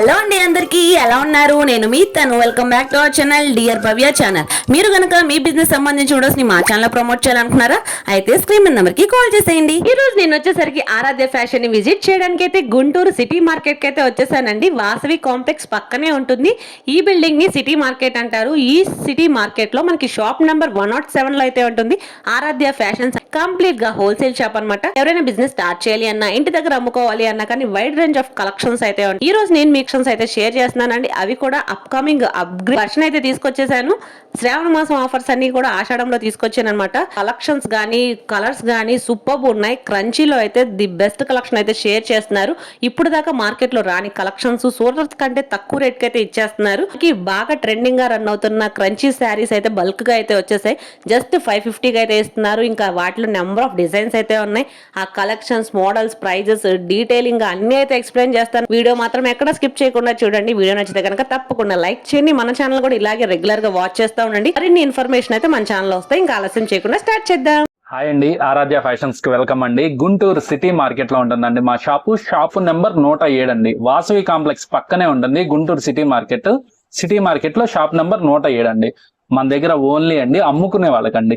Hello అండి అందరికీ ఎలా ఉన్నారు? నేను మీ తను. Welcome back to our channel dear Bhavya channel మీరు కనుక మీ బిజినెస్ సంబంధించి వీడియోస్ని మా ఛానల్ ప్రమోట్ చేయాలనుకున్నారా అయితే స్క్రీన్ నెంబర్కి కాల్ చేసేయండి. ఈ రోజు నేను వచ్చేసరికి ఆరాధ్య ఫ్యాషన్ని విజిట్ చేయడానికి అయితే గుంటూరు సిటీ మార్కెట్కి అయితే వచ్చేసానండి. వాసవి కాంప్లెక్స్ పక్కనే ఉంటుంది. ఈ బిల్డింగ్ని సిటీ మార్కెట్ అంటారు. ఈ సిటీ మార్కెట్లో మనకి షాప్ నెంబర్ వన్ నాట్ సెవెన్లో అయితే ఉంటుంది. ఆరాధ్య ఫ్యాషన్స్ కంప్లీట్గా హోల్సేల్ షాప్ అనమాట ఎవరైనా బిజినెస్ స్టార్ట్ చేయాలి అన్నా ఇంటి దగ్గర అమ్ముకోవాలి అన్నా కానీ వైడ్ రేంజ్ ఆఫ్ కలెక్షన్స్ అయితే ఉంటాయి ఈ రోజు నేను మీక్షన్స్ అయితే షేర్ చేస్తున్నానండి. అవి కూడా అప్కమింగ్ అప్గ్రేడ్ వర్షన్ అయితే తీసుకొచ్చేసాను. శ్రావణ మాసం ఆఫర్స్ అన్ని కూడా ఆషాఢంలో తీసుకొచ్చాను అనమాట కలెక్షన్స్ గానీ కలర్స్ గానీ సూపర్ ఉన్నాయి. క్రంచీలో అయితే ది బెస్ట్ కలెక్షన్ అయితే షేర్ చేస్తున్నారు. ఇప్పుడు దాకా మార్కెట్లో రాని కలెక్షన్స్ సూరత్ కంటే తక్కువ రేట్ అయితే ఇచ్చేస్తున్నారు. బాగా ట్రెండింగ్గా రన్ అవుతున్న క్రంచీ శారీస్ అయితే బల్క్గా అయితే వచ్చేసాయి. జస్ట్ ఫైవ్ ఫిఫ్టీకి అయితే ఇస్తున్నారు. ఇంకా వాటిలో నెంబర్ ఆఫ్ డిజైన్స్ అయితే ఉన్నాయి. ఆ కలెక్షన్స్ మోడల్స్ ప్రైజెస్ డీటెయిలింగ్ అన్ని అయితే ఎక్స్ప్లెయిన్ చేస్తాను. వీడియో మాత్రం ఎక్కడ స్కిప్ చేయకుండా చూడండి. వీడియో నచ్చితే కనుక తప్పకుండా లైక్ చేయండి. మన ఛానల్ కూడా ఇలాగే రెగ్యులర్గా వాచ్ చేస్తూ ఉండండి. మరిన్ని ఇన్ఫర్మేషన్ అయితే మన ఛానల్ వస్తాయి. ఇంకా ఆలస్యం చేయకుండా స్టార్ట్ చేద్దాం. హాయ్ అండి. ఆరాధ్య ఫ్యాషన్స్కి వెల్కమ్ అండి. గుంటూరు సిటీ మార్కెట్లో ఉంటుందండి మా షాపు. షాపు నెంబర్ నూట ఏడండి వాసవి కాంప్లెక్స్ పక్కనే ఉంటుంది గుంటూరు సిటీ మార్కెట్. సిటీ మార్కెట్లో షాప్ నెంబర్ నూట ఏడండి మన దగ్గర ఓన్లీ అండి అమ్ముకునే వాళ్ళకండి.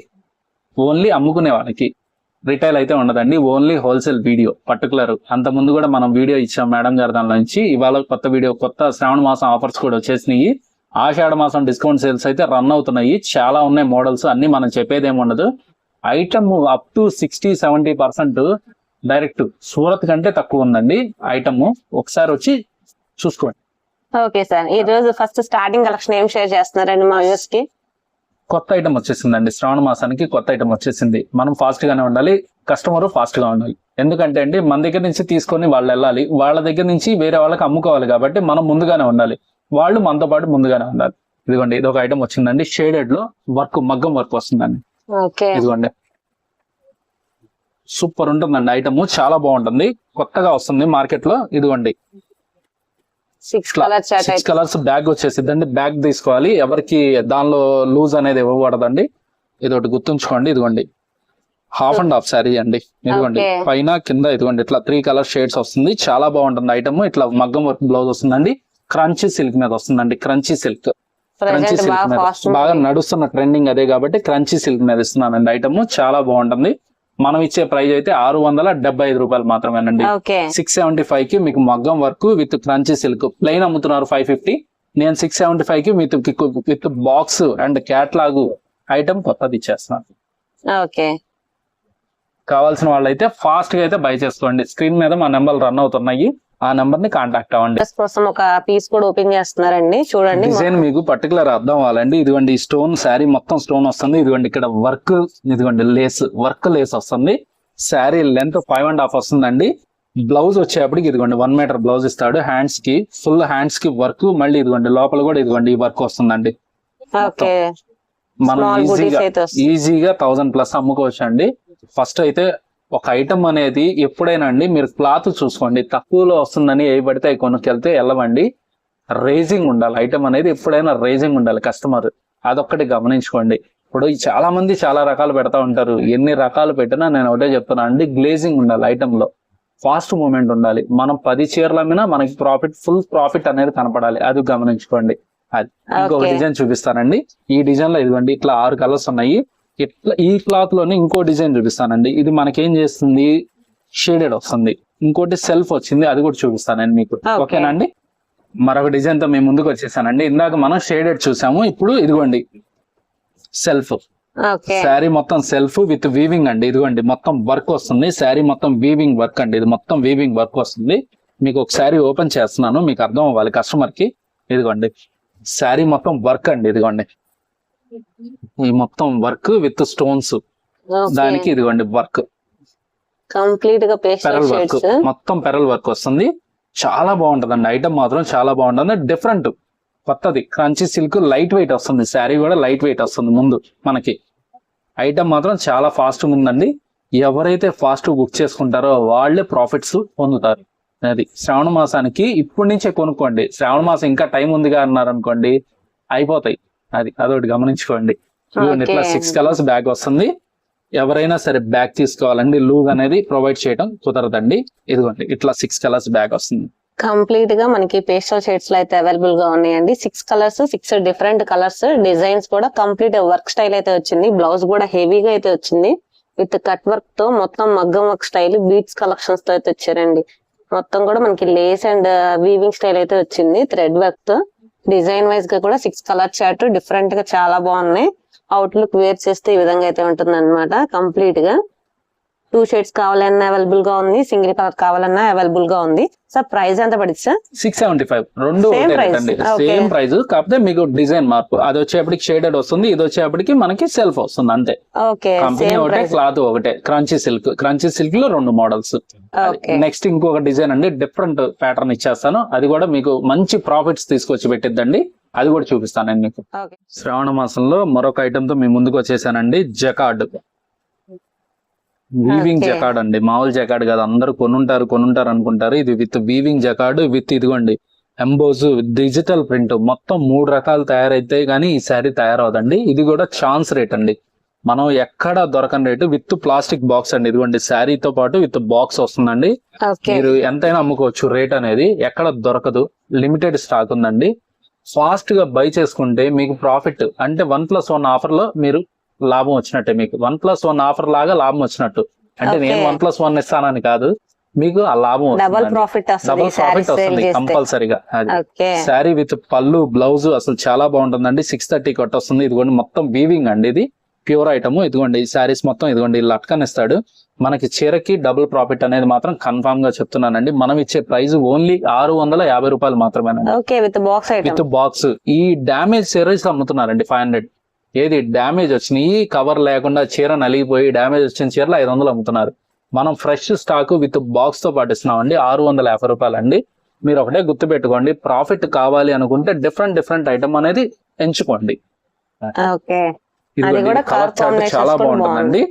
ఓన్లీ అమ్ముకునే వాళ్ళకి. రిటైల్ అయితే ఉండదండి ఓన్లీ హోల్సేల్ వీడియో పర్టికులర్ అంత ముందు కూడా మనం వీడియో ఇచ్చాం మేడం గారి దాని నుంచి. ఇవాళ కొత్త వీడియో కొత్త శ్రావణ మాసం ఆఫర్స్ కూడా వచ్చేసినాయి. ఆషాఢ మాసం డిస్కౌంట్ సేల్స్ అయితే రన్ అవుతున్నాయి. చాలా ఉన్నాయి మోడల్స్ అన్ని మనం చెప్పేది ఏమి ఉండదు. Item up to sixty seventy percent direct Surat కంటే తక్కువ ఉందండి ఐటమ్ ఒకసారి వచ్చి చూసుకోండి. ఓకే సార్ ఈ రోజు ఫస్ట్ స్టార్టింగ్ కలెక్షన్ ఏం షేర్ చేస్తున్నారండి మా వ్యూస్కి? కొత్త ఐటమ్ వచ్చేసిందండి. శ్రావణ మాసానికి కొత్త ఐటమ్ వచ్చేసింది. మనం ఫాస్ట్ గానే ఉండాలి కస్టమర్ ఫాస్ట్గా ఉండాలి. ఎందుకంటే అండి మన దగ్గర నుంచి తీసుకొని వాళ్ళు వెళ్ళాలి. వాళ్ళ దగ్గర నుంచి వేరే వాళ్ళకి అమ్ముకోవాలి కాబట్టి మనం ముందుగానే ఉండాలి. వాళ్ళు మనతో పాటు ముందుగానే ఉండాలి. ఇదిగోండి ఇది ఒక ఐటమ్ వచ్చిందండి. షేడెడ్లో వర్క్ మగ్గం వర్క్ వస్తుందండి. ఇదిగోండి. సూపర్ ఉంటుందండి ఐటమ్ చాలా బాగుంటుంది. కొత్తగా వస్తుంది మార్కెట్లో ఇదిగోండి. సిక్స్ కలర్ చాట్ సిక్స్ కలర్స్ బ్యాగ్ వచ్చేసిద్దండి బ్యాగ్ తీసుకోవాలి. ఎవరికి దానిలో లూజ్ అనేది ఇవ్వకూడదండి. ఇది ఒకటి గుర్తుంచుకోండి. ఇదిగోండి. హాఫ్ అండ్ హాఫ్ శారీ అండి. ఇదిగోండి. పైన కింద ఇదిగోండి. ఇట్లా త్రీ కలర్ షేడ్స్ వస్తుంది. చాలా బాగుంటుంది ఐటమ్ ఇట్లా మగ్గం వర్క్ బ్లౌజ్ వస్తుందండి. క్రంచీ సిల్క్ మీద వస్తుందండి. క్రంచీ సిల్క్ క్రంచీ సిల్క్ మీద. బాగా నడుస్తున్న ట్రెండింగ్ అదే కాబట్టి క్రంచీ సిల్క్ మీద ఇస్తున్నానండి ఐటమ్ చాలా బాగుంటుంది. మనం ఇచ్చే ప్రైస్ అయితే ఆరు వందల డెబ్బై ఐదు రూపాయలు మాత్రమేనండి. సిక్స్ సెవెంటీ ఫైవ్కి మీకు మగ్గం work with crunchy silk. Plain అమ్ముతున్నారు ఫైవ్ ఫిఫ్టీ. నేను సిక్స్ సెవెంటీ ఫైవ్కి with with box and catalogue item కొత్తది ఇచ్చేస్తున్నాను. ఓకే. కావాల్సిన వాళ్ళైతే ఫాస్ట్గా అయితే బై చేసుకోండి. స్క్రీన్ మీద మా నెంబర్ రన్ అవుతున్నాయి. ఆ నెంబర్ని కాంటాక్ట్ అవ్వండి. కోసం ఒక పీస్ కూడా ఓపెన్ చేస్తున్నారండి. చూడండి డిజైన్ మీకు పర్టికులర్ అర్థం అవ్వాలండి. ఇదిగోండి స్టోన్ శారీ మొత్తం స్టోన్ వస్తుంది. ఇదిగోండి ఇక్కడ వర్క్ ఇదిగోండి లేస్ వర్క్ లేస్ వస్తుంది. Saree length five and half వస్తుందండి. బ్లౌజ్ వచ్చేప్పటికి ఇదిగోండి వన్ మీటర్ బ్లౌజ్ ఇస్తాడు. హ్యాండ్స్కి ఫుల్ హ్యాండ్స్కి వర్క్ మళ్ళీ ఇదిగోండి లోపల కూడా ఇదిగోండి ఈ వర్క్ వస్తుందండి. ఓకే. మనం ఈజీగా. ఈజీగా థౌసండ్ ప్లస్ అమ్ముకోవచ్చు అండి ఫస్ట్ అయితే ఒక ఐటమ్ అనేది ఎప్పుడైనా అండి మీరు క్లాత్ చూసుకోండి తక్కువలో వస్తుందని ఏ పడితే అవి కొనుక్కెళ్తే వెళ్ళవండి రేజింగ్ ఉండాలి. ఐటమ్ అనేది ఎప్పుడైనా రేజింగ్ ఉండాలి కస్టమర్ అదొక్కటి గమనించుకోండి. ఇప్పుడు చాలా మంది చాలా రకాలు పెడతా ఉంటారు. ఎన్ని రకాలు పెట్టినా నేను ఒకటే చెప్తున్నా అండి గ్లేజింగ్ ఉండాలి ఐటమ్లో. ఫాస్ట్ మూమెంట్ ఉండాలి. మనం పది చీరల మీద మనకి ప్రాఫిట్ ఫుల్ ప్రాఫిట్ అనేది కనపడాలి. అది గమనించుకోండి. అది. ఇంకొక. డిజైన్ చూపిస్తానండి. ఈ డిజైన్లో ఇదిగోండి ఇట్లా ఆరు కలర్స్ ఉన్నాయి. ఇట్లా ఈ క్లాత్లోనే ఇంకో డిజైన్ చూపిస్తానండి. ఇది మనకేం చేస్తుంది? షేడెడ్ వస్తుంది. ఇంకోటి సెల్ఫ్ వచ్చింది అది కూడా చూపిస్తానండి మీకు. Okay. ఓకేనా అండి? మరొక డిజైన్తో మేము ముందుకు వచ్చేసానండి. ఇందాక మనం షేడెడ్ చూసాము ఇప్పుడు ఇదిగోండి సెల్ఫ్ శారీ మొత్తం సెల్ఫ్ విత్ వీవింగ్ అండి. ఇదిగోండి మొత్తం వర్క్ వస్తుంది. శారీ మొత్తం వీవింగ్ వర్క్ అండి. ఇది మొత్తం వీవింగ్ వర్క్ వస్తుంది. మీకు ఒక శారీ ఓపెన్ చేస్తున్నాను మీకు అర్థం అవ్వాలి కస్టమర్కి. ఇదిగోండి శారీ మొత్తం వర్క్ అండి. ఇదిగోండి ఈ మొత్తం వర్క్ విత్ స్టోన్స్. దానికి ఇదిగోండి వర్క్. కంప్లీట్గా పెరల్ వర్క్. మొత్తం పెరల్ వర్క్ వస్తుంది. చాలా బాగుంటదండి. ఐటమ్ మాత్రం చాలా బాగుంటుంది. డిఫరెంట్ కొత్తది. క్రంచీ సిల్క్ లైట్ వెయిట్ వస్తుంది. శారీ కూడా లైట్ వెయిట్ వస్తుంది ముందు మనకి. ఐటమ్ మాత్రం చాలా ఫాస్ట్ ఉందండి. ఎవరైతే ఫాస్ట్ బుక్ చేసుకుంటారో వాళ్ళే ప్రాఫిట్స్ పొందుతారు. అది శ్రావణ మాసానికి ఇప్పటి నుంచే కొనుక్కోండి. శ్రావణ మాసం ఇంకా టైం ఉందిగా అన్నారు అనుకోండి. అయిపోతాయి. అది అదొకటి గమనించుకోండి. ఇట్లా. సిక్స్ కలర్స్ బ్యాగ్ వస్తుంది. ఎవరైనా సరే బ్యాగ్ తీసుకోవాలండి. లూజ్ అనేది ప్రొవైడ్ చేయడం కుదరదండి. ఇదిగోండి ఇట్లా సిక్స్ కలర్స్ బ్యాగ్ వస్తుంది. కంప్లీట్గా మనకి పేస్టల్ షేడ్స్లో అయితే అవైలబుల్గా ఉన్నాయండి. Six colours six different colours designs కూడా కంప్లీట్ వర్క్ స్టైల్ అయితే వచ్చింది. బ్లౌజ్ కూడా హెవీగా అయితే వచ్చింది. విత్ కట్ వర్క్తో మొత్తం మగ్గం వర్క్ స్టైల్ బీట్స్ కలెక్షన్స్తో అయితే వచ్చారండి. మొత్తం కూడా మనకి లేస్ అండ్ వీవింగ్ స్టైల్ అయితే వచ్చింది. థ్రెడ్ వర్క్తో. డిజైన్ వైజ్గా కూడా సిక్స్ కలర్ చార్ట్ డిఫరెంట్గా చాలా బాగున్నాయి. అవుట్లుక్ వేర్ చేస్తే ఈ విధంగా అయితే ఉంటుంది అనమాట కంప్లీట్గా టూ షేడ్స్ కావాలన్నా అవైలబుల్గా ఉంది సింగిల్ కలర్ కావాలన్నా అవైలబుల్గా ఉంది. సార్ ప్రైస్ ఎంత పడింది సార్ సిక్స్ సెవెంటీ ఫైవ్ రెండు. సేమ్ ప్రైస్ కాకపోతే మీకు డిజైన్ మార్పు. అది వచ్చేప్పటికి షేడెడ్ వస్తుంది ఇది వచ్చేప్పటికి మనకి సెల్ఫ్ వస్తుంది అంతే. ఓకే కంపెనీ ఒకటే క్లాత్ ఒకటే. క్రంచీ సిల్క్ క్రంచీ సిల్క్లో రెండు మోడల్స్. నెక్స్ట్ ఇంకొక డిజైన్ అండి డిఫరెంట్ ప్యాటర్న్ ఇచ్చేస్తాను. అది కూడా మీకు మంచి ప్రాఫిట్స్ తీసుకొచ్చి పెట్టిద్దండి. అది కూడా చూపిస్తాను నేను మీకు. శ్రావణ మాసంలో మరొక ఐటమ్తో మీ ముందుకు వచ్చేసానండి జకార్డ్ వీవింగ్. జకార్డ్ అండి. మామూలు జకార్డ్ కాదు. అందరూ కొనుంటారు కొనుంటారు అనుకుంటారు. ఇది విత్ వీవింగ్ జకార్డ్ విత్ ఇదిగోండి ఎంబోజ్ డిజిటల్ ప్రింట్ మొత్తం మూడు రకాలు తయారైతే గానీ ఈ శారీ తయారవదండి. ఇది కూడా ఛాన్స్ రేట్ అండి. మనం ఎక్కడ దొరకని రేటు విత్ ప్లాస్టిక్ బాక్స్ అండి. ఇదిగోండి శారీతో పాటు విత్ బాక్స్ వస్తుందండి. మీరు ఎంతైనా అమ్ముకోవచ్చు రేట్ అనేది. ఎక్కడ దొరకదు. లిమిటెడ్ స్టాక్ ఉందండి. ఫాస్ట్గా బై చేసుకుంటే మీకు ప్రాఫిట్ అంటే వన్ ప్లస్ వన్ ఆఫర్లో మీరు లాభం వచ్చినట్టే మీకు. వన్ ప్లస్ వన్ ఆఫర్ లాగా లాభం వచ్చినట్టు. అంటే నేను. వన్ ప్లస్ వన్ ఇస్తానని కాదు మీకు ఆ లాభం డబల్ ప్రాఫిట్ డబుల్ ప్రాఫిట్ వస్తుంది కంపల్సరీగా. శారీ విత్ పళ్ళు బ్లౌజ్ అసలు చాలా బాగుంటుందండి. సిక్స్ థర్టీ కొట్ట వస్తుంది ఇదిగోండి మొత్తం వీవింగ్ అండి ఇది. ప్యూర్ ఐటమ్ ఇదిగోండి ఈ శారీస్ మొత్తం ఇదిగోండి లట్కన్ ఇస్తాడు మనకి చీరకి డబుల్ ప్రాఫిట్ అనేది మాత్రం కన్ఫామ్గా చెప్తున్నానండి. మనం ఇచ్చే ప్రైస్ ఓన్లీ ఆరు వందల యాభై రూపాయలు మాత్రమేనండి. విత్ బాక్స్ ఈ డామేజ్ చీరస్ అమ్ముతున్నారండి ఫైవ్ హండ్రెడ్ ఏది డామేజ్ వచ్చినాయి కవర్ లేకుండా చీర నలిగిపోయి డామేజ్ వచ్చిన చీరలు ఐదు వందలు అమ్ముతున్నారు. మనం ఫ్రెష్ స్టాక్ విత్ బాక్స్తో పాటు ఇస్తున్నామండి ఆరు వందల యాభై రూపాయలు అండి మీరు ఒకటే గుర్తు పెట్టుకోండి ప్రాఫిట్ కావాలి అనుకుంటే డిఫరెంట్ డిఫరెంట్ ఐటమ్ అనేది ఎంచుకోండి. ఇదిగోండి కలర్ చార్ట్ చాలా బాగుంటుందండి.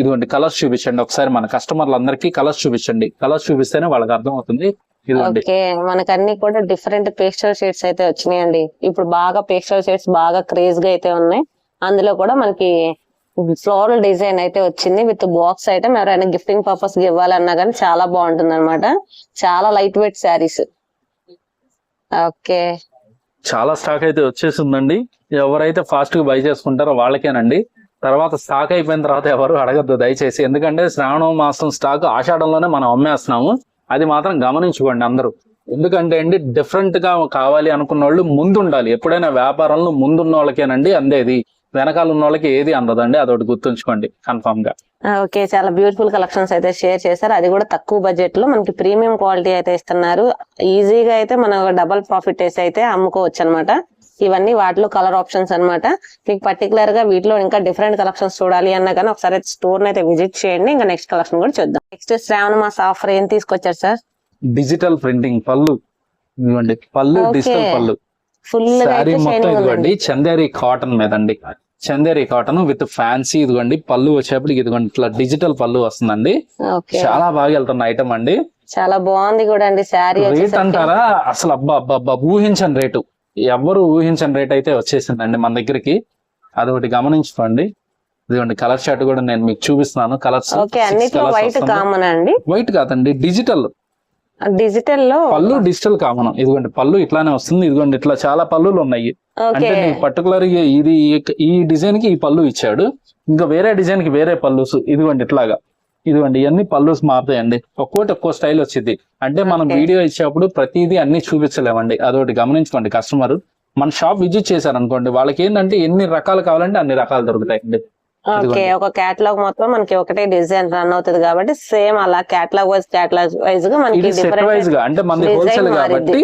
ఇదిగోండి కలర్స్ చూపించండి. ఒకసారి మన కస్టమర్లందరికీ కలర్స్ చూపించండి. కలర్స్ చూపిస్తేనే వాళ్ళకి అర్థం అవుతుంది మనకు అన్ని కూడా డిఫరెంట్ పేస్టల్ షేడ్స్ అయితే వచ్చినాయండి. ఇప్పుడు బాగా పేస్టల్ షేడ్స్ బాగా క్రేజ్గా అయితే ఉన్నాయి. అందులో కూడా మనకి ఫ్లోరల్ డిజైన్ అయితే వచ్చింది. విత్ బాక్స్ ఐటమ్ ఎవరైనా గిఫ్టింగ్ పర్పస్ ఇవ్వాలన్నా కానీ చాలా బాగుంటుంది అనమాట చాలా లైట్ వెయిట్ శారీస్ ఓకే చాలా స్టాక్ అయితే వచ్చేసిందండి. ఎవరైతే ఫాస్ట్గా బై చేసుకుంటారో వాళ్ళకేనండి. తర్వాత స్టాక్ అయిపోయిన తర్వాత ఎవరు అడగద్దు దయచేసి. ఎందుకంటే శ్రావణ మాసం స్టాక్ ఆషాఢంలోనే మనం అమ్మేస్తున్నాము. అది మాత్రం గమనించుకోండి అందరూ. ఎందుకంటే అండి డిఫరెంట్గా కావాలి అనుకున్న వాళ్ళు ముందు ఉండాలి ఎప్పుడైనా వ్యాపారంలో ముందున్న వాళ్ళకేనండి అందేది. వెనకాల ఉన్న వాళ్ళకి ఏది అందదండి అదొకటి గుర్తుంచుకోండి కన్ఫామ్గా ఓకే చాలా బ్యూటిఫుల్ కలెక్షన్స్ అయితే షేర్ చేశారు. అది కూడా తక్కువ బడ్జెట్లో మనకి ప్రీమియం క్వాలిటీ అయితే ఇస్తున్నారు. ఈజీగా అయితే మనం డబల్ ప్రాఫిట్ వేసి అయితే అమ్ముకోవచ్చు అనమాట ఇవన్నీ వాటిలో కలర్ ఆప్షన్స్ అన్నమాట. మీకు పర్టికులర్గా వీటిలో ఇంకా డిఫరెంట్ కలెక్షన్స్ చూడాలి అన్నా కానీ ఒకసారి స్టోర్ అయితే విజిట్ చేయండి. ఇంకా నెక్స్ట్ కలెక్షన్ కూడా చూద్దాం. నెక్స్ట్ శ్రావణ మాస ఆఫర్ ఏం తీసుకొచ్చారు సార్ డిజిటల్ ప్రింటింగ్ పళ్ళు. పళ్ళు. డిజిటల్ పళ్ళు. ఫుల్ శారీ మొత్తం ఇదిగోండి చందేరి కాటన్ మీద అండి. చందేరి కాటన్ విత్ ఫ్యాన్సీ ఇదిగోండి పళ్ళు వచ్చేప్పటికి ఇదిగోండి ఇట్లా డిజిటల్ పళ్ళు వస్తుందండి. చాలా బాగా వెళ్తున్న ఐటమ్ అండి. చాలా బాగుంది కూడా అండి శారీ రేట్ అంటారా? అసలు అబ్బా అబ్బా అబ్బా ఊహించని రేటు. ఎవరు ఊహించని రేట్ అయితే వచ్చేసిందండి మన దగ్గరికి. అదొకటి గమనించుకోండి. ఇదిగోండి కలర్ షర్ట్ కూడా నేను మీకు చూపిస్తున్నాను. కలర్స్ వైట్ కామన్ అండి. వైట్ కాదండి డిజిటల్ డిజిటల్లో? పళ్ళు డిజిటల్ కామన్. ఇదిగోండి పళ్ళు ఇట్లానే వస్తుంది. ఇదిగోండి ఇట్లా చాలా పళ్ళులు ఉన్నాయి. అంటే పర్టికులర్గా ఇది ఈ డిజైన్కి ఈ పళ్ళు ఇచ్చాడు. ఇంకా వేరే డిజైన్కి వేరే పళ్ళుస్ ఇదిగోండి ఇట్లాగా. ఇదిగోండి ఇవన్నీ పళ్ళుస్ మారుతాయండి. ఒక్కోటి ఒక్కో స్టైల్ వచ్చింది. అంటే మనం. వీడియో ఇచ్చేప్పుడు ప్రతిదీ అన్ని చూపించలేమండి. అదొకటి గమనించుకోండి కస్టమర్ మన షాప్ విజిట్ చేశారనుకోండి వాళ్ళకి ఏంటంటే ఎన్ని రకాలు కావాలంటే అన్ని రకాలు దొరుకుతాయండి. ఓకే. ఒక క్యాటలాగ్ మొత్తం మనకి ఒకటే డిజైన్ రన్ అవుతుంది కాబట్టి సేమ్ అలా క్యాటలాగ్ వైజ్ క్యాటలాగ్ వైజ్గా మనకి సెట్ వైజ్గా అంటే మనది హోల్సేల్. కాబట్టి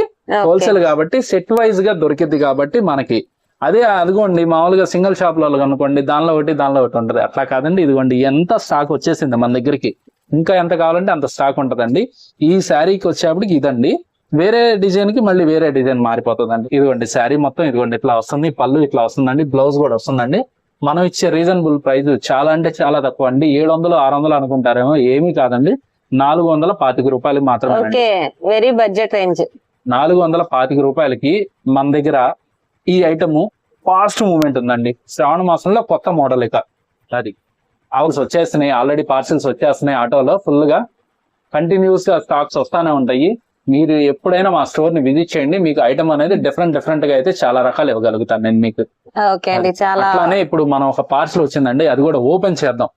హోల్సేల్ కాబట్టి సెట్ వైజ్గా దొరికింది కాబట్టి మనకి. అదే అదిగోండి మామూలుగా సింగిల్ షాప్లో అనుకోండి దానిలో ఒకటి దానిలో ఒకటి ఉంటది. అట్లా కాదండి ఇదిగోండి ఎంత స్టాక్ వచ్చేసింది మన దగ్గరికి. ఇంకా ఎంత కావాలంటే అంత స్టాక్ ఉంటదండి. ఈ శారీకి వచ్చేప్పటికి ఇదండి. వేరే డిజైన్కి మళ్ళీ వేరే డిజైన్ మారిపోతుందండి. ఇదిగోండి శారీ మొత్తం ఇదిగోండి ఇట్లా వస్తుంది పళ్ళు ఇట్లా వస్తుందండి బ్లౌజ్ కూడా వస్తుందండి. మనం ఇచ్చే రీజనబుల్ ప్రైస్ చాలా అంటే చాలా తక్కువ అండి. ఏడు వందలు ఆరు వందలు అనుకుంటారేమో ఏమీ కాదండి. నాలుగు వందల పాతిక రూపాయలు మాత్రమే వెరీ బడ్జెట్ రేంజ్ నాలుగు వందల పాతిక రూపాయలకి మన దగ్గర ఈ ఐటమ్ ఫాస్ట్ మూమెంట్ ఉందండి. శ్రావణ మాసంలో కొత్త మోడల్ ఇక. అది. అవర్స్ వచ్చేస్తున్నాయి ఆల్రెడీ పార్సిల్స్ వచ్చేస్తున్నాయి ఆటోలో ఫుల్గా కంటిన్యూస్గా స్టాక్స్ వస్తానే ఉంటాయి. మీరు ఎప్పుడైనా మా స్టోర్ని విజిట్ చేయండి. మీకు ఐటమ్ అనేది డిఫరెంట్ డిఫరెంట్గా అయితే చాలా రకాలు ఇవ్వగలుగుతాను నేను మీకు. ఓకే అండి. చాలా అట్లానే ఇప్పుడు మనం ఒక పార్సల్ వచ్చిందండి. అది కూడా ఓపెన్ చేద్దాం.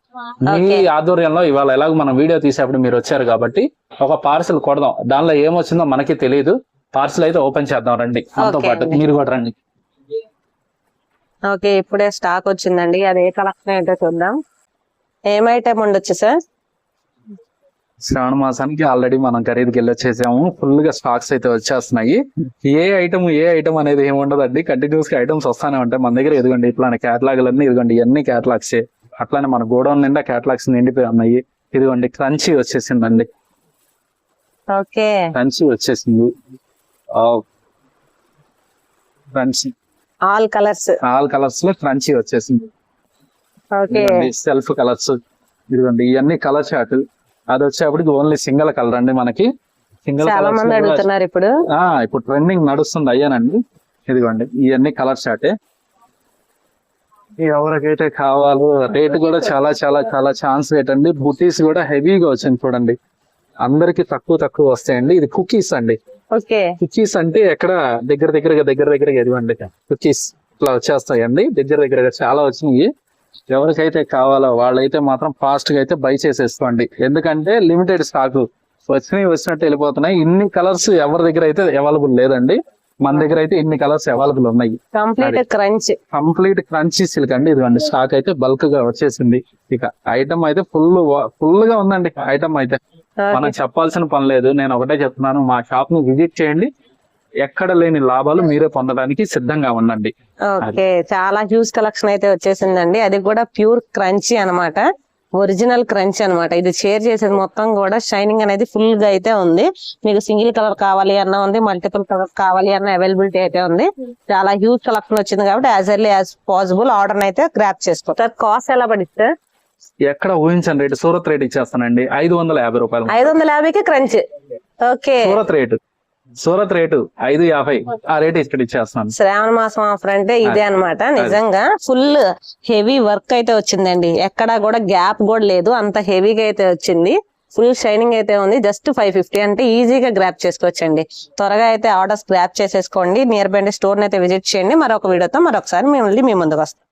మీ. ఆధ్వర్యంలో ఇవాళ ఎలాగో మనం వీడియో తీసేప్పుడు మీరు వచ్చారు కాబట్టి ఒక పార్సల్ కొడదాం. దానిలో ఏమొచ్చిందో మనకి తెలియదు పార్సల్ అయితే ఓపెన్ చేద్దాం రండి. మనతో Okay పాటు. మీరు కూడా రండి. ఓకే ఇప్పుడే స్టాక్ వచ్చిందండి. అది ఏ కలెక్షన్ ఏంటో చూద్దాం. ఏం ఐటమ్ ఉండొచ్చు సార్? శ్రావణ మాసానికి ఆల్రెడీ మనం ఖరీదుకి వెళ్ళి వచ్చేసాము ఫుల్గా స్టాక్స్ అయితే వచ్చేస్తున్నాయి. ఏ ఐటమ్ ఏ ఐటమ్ అనేది ఏమి ఉండదండి. కంటిన్యూస్గా ఐటమ్స్ వస్తానే ఉంటాయి. మన దగ్గర ఎదుగండి ఇట్లానే అన్ని ఇదిగోండి ఇవన్నీ క్యాటలాగ్స్. అట్లానే మన గోడౌన్ నిండా క్యాటలాగ్స్ నిండిపోయి ఉన్నాయి. ఇదిగోండి క్రంచీ వచ్చేసిందండి. ఓకే. క్రంచీ వచ్చేసింది. క్రంచీ. All colours. ఆల్ కలర్స్లో క్రంచీ వచ్చేసింది. ఓకే. Self colours. ఇదిగోండి ఇవన్నీ కలర్ చార్ట్ అది వచ్చేప్పటికి ఓన్లీ సింగల్ కలర్ అండి మనకి. సింగల్ చాలా మంది అడుగుతున్నారు ఇప్పుడు. ఆ ఇప్పుడు ట్రెండింగ్ నడుస్తుంది అయ్యానండి. ఇదిగోండి ఇవన్నీ కలర్ షాటే ఎవరికైతే కావాలో రేట్ కూడా చాలా చాలా చాలా ఛాన్స్ రేట్ అండి బుటీస్ కూడా హెవీగా వచ్చింది చూడండి. అందరికి తక్కువ తక్కువ వస్తాయండి. ఇది కుకీస్ అండి. కుకీస్ అంటే ఎక్కడ? దగ్గర దగ్గరగా దగ్గర దగ్గరగా ఎదిగండి కుకీస్ ఇట్లా వచ్చేస్తాయండి. దగ్గర దగ్గరగా చాలా వచ్చినాయి. ఎవరికైతే కావాలో వాళ్ళైతే మాత్రం ఫాస్ట్గా అయితే బై చేసేసుకోండి. ఎందుకంటే లిమిటెడ్ స్టాక్. వచ్చినవి వచ్చినట్టు వెళ్ళిపోతున్నాయి. ఇన్ని కలర్స్ ఎవరి దగ్గర అయితే అవైలబుల్ లేదండి. మన దగ్గర అయితే ఇన్ని కలర్స్ అవైలబుల్ ఉన్నాయి. Complete crunch. Complete crunchy silk అండి ఇదిగోండి. స్టాక్ అయితే బల్క్గా వచ్చేసింది. ఇక ఐటమ్ అయితే ఫుల్ ఫుల్గా ఉందండి ఐటమ్ అయితే. మనం చెప్పాల్సిన పని లేదు. నేను ఒకటే చెప్తున్నాను. మా షాప్ని విజిట్ చేయండి. ఎక్కడ లేని లాభాలు మీరే పొందడానికి సిద్ధంగా ఉండండి. ఓకే చాలా హ్యూజ్ కలెక్షన్ అయితే వచ్చేసిందండి. అది కూడా ప్యూర్ క్రంచీ అన్నమాట. ఒరిజినల్ క్రంచ్ అన్నమాట. ఇది షేర్ చేసేది మొత్తం కూడా షైనింగ్ అనేది ఫుల్గా అయితే ఉంది. మీకు సింగిల్ కలర్ కావాలి అన్న ఉంది మల్టిపుల్ కలర్ కావాలి అన్న అవైలబిలిటీ అయితే ఉంది. చాలా హ్యూజ్ కలెక్షన్ వచ్చింది కాబట్టి as early as possible order అయితే గ్రాప్ చేసుకో సార్ కాస్ట్ ఎలా పడింది సార్? ఎక్కడ ఊహించండి రేటు సూరత్ రేట్ ఇచ్చేస్తానండి. ఐదు వందల యాభై రూపాయలు. ఐదు వందల యాభైకి crunch okay. Surat rate. Surat rate ఐదు యాభై. ఆ రేట్ ఇక్కడ ఇచ్చేస్తున్నాను. శ్రావణ మాసం ఆఫర్ అంటే ఇదే అన్నమాట. నిజంగా ఫుల్ హెవీ వర్క్ అయితే వచ్చిందండి. ఎక్కడా కూడా గ్యాప్ కూడా లేదు. అంత హెవీగా అయితే వచ్చింది. ఫుల్ షైనింగ్ అయితే ఉంది. జస్ట్ ఫైవ్ ఫిఫ్టీ అంటే ఈజీగా గ్రాప్ చేసుకోవచ్చండి. త్వరగా అయితే ఆర్డర్స్ గ్రాప్ చేసేసుకోండి. నియర్ బై స్టోర్ అయితే విజిట్ చేయండి. మరొక వీడియోతో మరొకసారి మిమ్మల్ని మీ ముందుకు వస్తాం